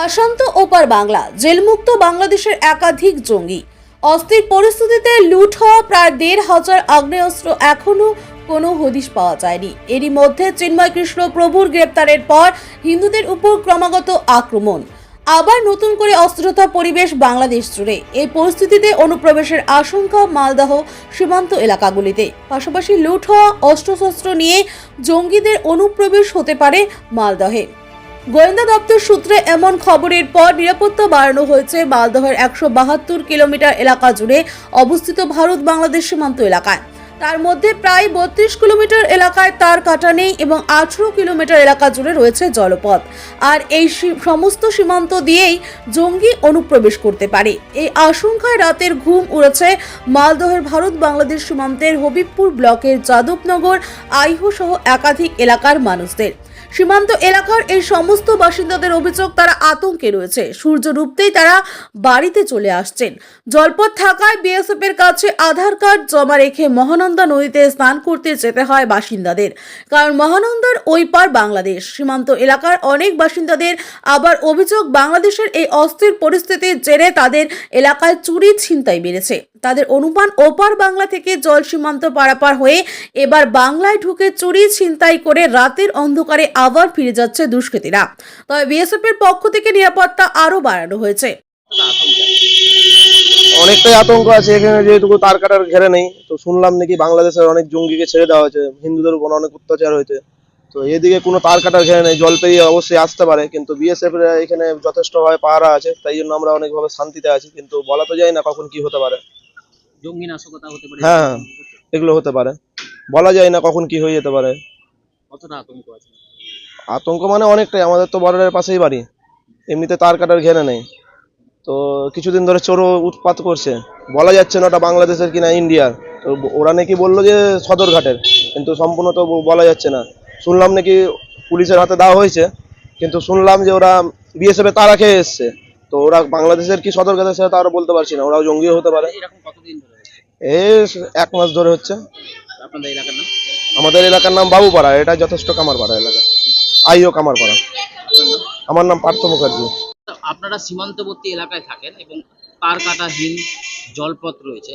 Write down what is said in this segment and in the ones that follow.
পাশান্ত ওপার বাংলা, জেলমুক্ত বাংলাদেশের একাধিক জঙ্গি। অস্থির পরিস্থিতিতে লুট হওয়া প্রায় দেড় হাজার আগ্নেয়াস্ত্র এখনও কোনো হদিশ পাওয়া যায়নি। এরই মধ্যে চিন্ময় কৃষ্ণ প্রভুর গ্রেপ্তারের পর হিন্দুদের উপর ক্রমাগত আক্রমণ। আবার নতুন করে অস্থিরতা পরিবেশ বাংলাদেশ জুড়ে। এই পরিস্থিতিতে অনুপ্রবেশের আশঙ্কা, মালদহ সীমান্ত এলাকাগুলিতে। পাশাপাশি লুট হওয়া অস্ত্রশস্ত্র নিয়ে জঙ্গিদের অনুপ্রবেশ হতে পারে মালদহে। গোয়েন্দা দপ্তর সূত্রে এমন খবরের পর নিরাপত্তা বাড়ানো হয়েছে মালদহের একশো বাহাত্তর কিলোমিটার এলাকা জুড়ে অবস্থিত ভারত বাংলাদেশ সীমান্ত এলাকায়। তার মধ্যে প্রায় বত্রিশ কিলোমিটার এলাকায় তার কাটা নেই এবং আঠেরো কিলোমিটার এলাকা জুড়ে রয়েছে জলপথ। আর এই সমস্ত সীমান্ত দিয়েই জঙ্গি অনুপ্রবেশ করতে পারে। এই আশঙ্কায় রাতের ঘুম উড়েছে মালদহের ভারত বাংলাদেশ সীমান্তের হবিবপুর ব্লকের যাদবনগর আইহো সহ একাধিক এলাকার মানুষদের। সীমান্ত এলাকার এই সমস্ত বাসিন্দাদের অভিযোগ তারা আতঙ্কে রয়েছে। সূর্য ডুবতেই তারা বাড়িতে চলে আসছেন। জলপথ থাকায় বিএসএফ এর কাছে আধার কার্ড জমা রেখে মহানন্দা নদীতে স্নান করতে যেতে হয় বাসিন্দাদের। কারণ মহানন্দার ওই পার বাংলাদেশ। সীমান্ত এলাকার অনেক বাসিন্দাদের আবার অভিযোগ বাংলাদেশের এই অস্থির পরিস্থিতির জেরে তাদের এলাকায় চুরি ছিনতাই বেড়েছে তাদের অনুমান ওপার বাংলা থেকে জল সীমান্ত পারাপার হয়ে এবার বাংলায় ঢুকে চুরি ছিনতাই করে রাতের অন্ধকারে আবার ফিরে যাচ্ছে দুষ্কৃতীরা। তবে বিএসএফ এর পক্ষ থেকে নিরাপত্তা আরও বাড়ানো হয়েছে। অনেকটাই আতঙ্ক আছে এখানে যেহেতু তার কাটার ঘেরে নেই। তো শুনলাম নাকি বাংলাদেশের অনেক জঙ্গিকে ছেড়ে দেওয়া হয়েছে। হিন্দুদের উপর অনেক অত্যাচার হয়েছে। তো এদিকে কোনো তার কাটার ঘেরে নেই। জল পেরিয়ে অবশ্যই আসতে পারে কিন্তু বিএসএফ এখানে যথেষ্টভাবে পাহারা আছে তাই জন্য আমরা অনেকভাবে শান্তিতে আছি। কিন্তু বলা তো যায় না কখন কি হতে পারে। জঙ্গি নাশকতা হতে পারে। হ্যাঁ এগুলো হতে পারে। বলা যায় না কখন কি হয়ে যেতে পারে। কতটা আতঙ্ক আছে? আতঙ্ক মানে অনেকটাই আমাদের তো বর্ডারের পাশেই বাড়ি। এমনিতে তার কাটার ঘেরে নেই। তো কিছুদিন ধরে চোরও উৎপাত করছে। বলা যাচ্ছে না ওটা বাংলাদেশের কিনা ইন্ডিয়ার। তো ওরা নাকি বলল যে সদরঘাটের কিন্তু সম্পূর্ণ তো বলা যাচ্ছে না। শুনলাম নাকি পুলিশের হাতে দেওয়া হয়েছে কিন্তু শুনলাম যে ওরা বিএসএফ তারা খেয়ে এসছে। তো ওরা বাংলাদেশের কি সদরঘাটের সেটা তারা বলতে পারছি না ওরাও জঙ্গিও হতে পারে। এই এক মাস ধরে হচ্ছে। আপনাদের এলাকার নাম? আমাদের এলাকার নাম বাবুপাড়া এটা যথেষ্ট কামারপাড়া এলাকা। আইও আপনার নাম? আমার নাম পার্থ মুখার্জি। আপনারা সীমান্তবর্তী এলাকায় থাকেন এবং তার কাটাহীন জলপথ রয়েছে।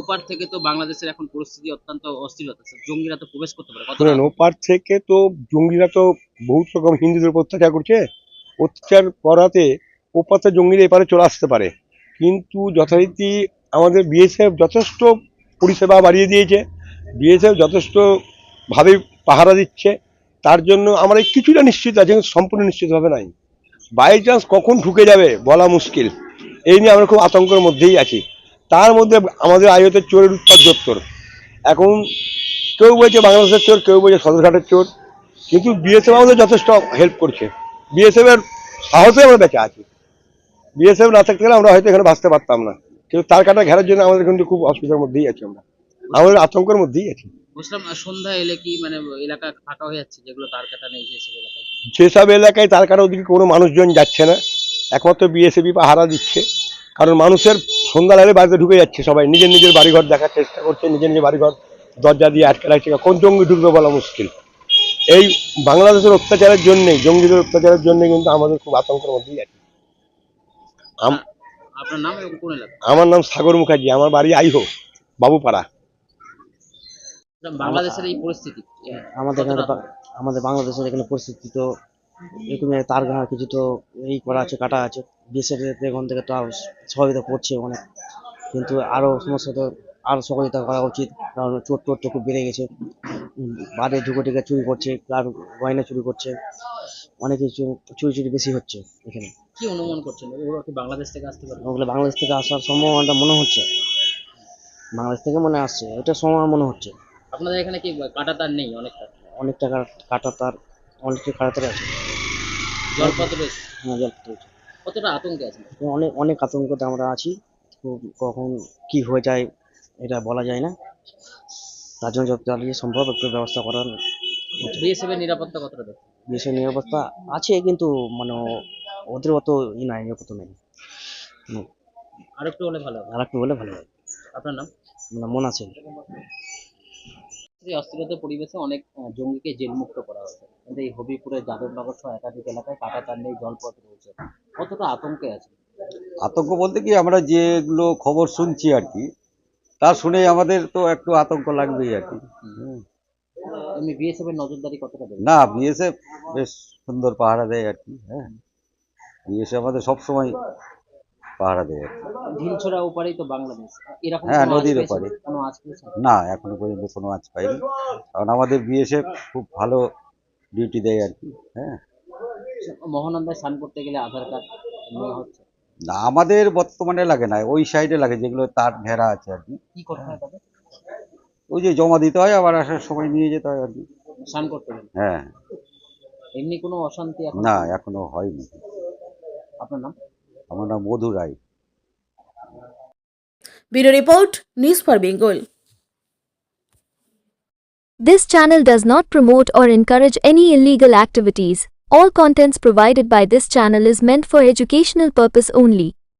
ওপার থেকে তো বাংলাদেশের এখন পরিস্থিতি অত্যন্ত অস্থিরতা জঙ্গিরা তো প্রবেশ করতে পারে। শুনেন ওপার থেকে তো জঙ্গিরা তো বহুত রকম হিন্দুদের উপর অত্যাচার করছে। অত্যাচার করাতে ওপার থেকে জঙ্গিরা এপারে চলে আসতে পারে। কিন্তু যথারীতি আমাদের বিএসএফ যথেষ্ট পরিষেবা বাড়িয়ে দিয়েছে। বিএসএফ যথেষ্টভাবে পাহারা দিচ্ছে। তার জন্য আমরা কিছুটা নিশ্চিত আছে সম্পূর্ণ নিশ্চিতভাবে নাই। বাই চান্স কখন ঢুকে যাবে বলা মুশকিল। এই নিয়ে আমরা খুব আতঙ্কের মধ্যেই আছি। তার মধ্যে আমাদের আয়তের চোরের উৎপাদ দপ্তর এখন কেউ বলছে বাংলাদেশের চোর, কেউ বলছে সদরঘাটের চোর, কিন্তু বিএসএফ আমাদের যথেষ্ট হেল্প করছে। বিএসএফ এর সাহসে আমরা বেঁচে আছি। বিএসএফ না থাকতে গেলে আমরা হয়তো এখানে বাঁচতে পারতাম না। কিন্তু তার কাটা ঘেরার জন্য আমাদের কিন্তু খুব অসুবিধার মধ্যেই আছি আমরা। আমাদের আতঙ্কের মধ্যেই আছি। বুঝলাম সন্ধ্যা এলে কি মানে এলাকা ফাঁকা হয়ে যাচ্ছে যেগুলো তার কাটা নেই সেসব এলাকায়? যেসব এলাকায় তার কাটা ওদিকে কোনো মানুষজন যাচ্ছে না। একমাত্র বিএসএফই পাহারা দিচ্ছে। কারণ মানুষের সন্ধ্যা লাগলে বাড়িতে ঢুকে যাচ্ছে সবাই। নিজের নিজের বাড়িঘর দেখার চেষ্টা করছে নিজের নিজের বাড়িঘর দরজা দিয়ে আটকে রাখছে। কোন জঙ্গি ঢুকবে বলা মুশকিল। এই বাংলাদেশের অত্যাচারের জন্যেই জঙ্গিদের অত্যাচারের জন্য কিন্তু আমাদের খুব আতঙ্কের মধ্যেই আছে। আমার নাম সাগর মুখার্জি আমার বাড়ি আইহো বাবুপাড়া। বাংলাদেশের এই পরিস্থিতি আমাদের এখানে আমাদের বাংলাদেশের এখানে পরিস্থিতি তো এরকম তার ঘা কিছু তো এই করা আছে কাটা আছে। দেশের এখান থেকে তো আরও সহযোগিতা করছে অনেক। কিন্তু আরও সমস্যা তো আরও সহযোগিতা করা উচিত কারণ চোর টোর তো খুব বেড়ে গেছে। বাড়ি ঢুকে ঢুকে চুরি করছে আর গয়না চুরি করছে। অনেক কিছু চুরি চুরি বেশি হচ্ছে এখানে। কি অনুমান করছেন? ওরা কি বাংলাদেশ থেকে আসতে পারে? ওগুলো বাংলাদেশ থেকে আসার সম্ভাবনাটা মনে হচ্ছে। বাংলাদেশ থেকে মনে আসছে এটা সম্ভাবনা মনে হচ্ছে। আপনাদের এখানে কি কাটা তার নেই অনেকটা? অনেক টাকার কাটা তার অনেক কাটাতে আছে। জলপথ রয়েছে? হ্যাঁ জল পেতে কতটা আতঙ্কে আছে অনেক অনেক আতঙ্কতে আমরা আছি। খুব কখন কি হয়ে যায় এটা বলা যায় না। তার জন্য যত তাড়াতাড়ি সম্ভব একটু ব্যবস্থা করার বিএসএফ এর নিরাপত্তা কতটা দেখে দেশের নিরাপত্তা আছে কিন্তু মানে ওদের অত ই নাই নিরাপত্তা নেই। আর একটু হলে ভালো হবে। আর একটু বলে ভালো হয় আপনার নাম? মানে মন আছে এই অস্থিরতার পরিবেশে অনেক জঙ্গিকে জেলমুক্ত করা হয়েছে। কিন্তু এই হবিপুরের যাদবনগর সহ একাধিক এলাকায় কাটাতার নেই জলপথ রয়েছে। কতটা আতঙ্কে আছে? আতঙ্ক বলতে কি আমরা যেগুলো খবর শুনছি আর কি তা শুনে আমাদের তো একটু আতঙ্ক লাগবেই আর কি। এমনি বিএসএফ এর নজরদারি কতটা দেবে না বিএসএফ বেশ সুন্দর পাহারা দেয় আর কি হ্যাঁ। বিএসএফ আমাদের সবসময় পাহারা দেয় ঢিলছড়া ওপারেই তো বাংলাদেশ। এরকম হ্যাঁ, নদীর ওপারে। কোনো আজ পেয়েছেন না এখনও পর্যন্ত কোনো আজ পাইনি। কারণ আমাদের বিএসএফ খুব ভালো ডিউটি দেয় আর কি হ্যাঁ। মহানন্দায় স্নান করতে গেলে আধার কার্ড নেওয়া হচ্ছে? না আমাদের বর্তমানে লাগে না ওই সাইডে লাগে যেগুলো তার ঘেরা আছে আর কি। কি করতে হয় ওই যে জমা দিতে হয় আবার আসার সময় নিয়ে যেতে হয় আর কি। স্নান করতে হ্যাঁ। এমনি কোনো অশান্তি না এখনও হয়নি। আপনার নাম? আমার নাম Madhu Roy bureau report news for Bengal This channel does not promote or encourage any illegal activities. All contents provided by this channel is meant for educational purpose only.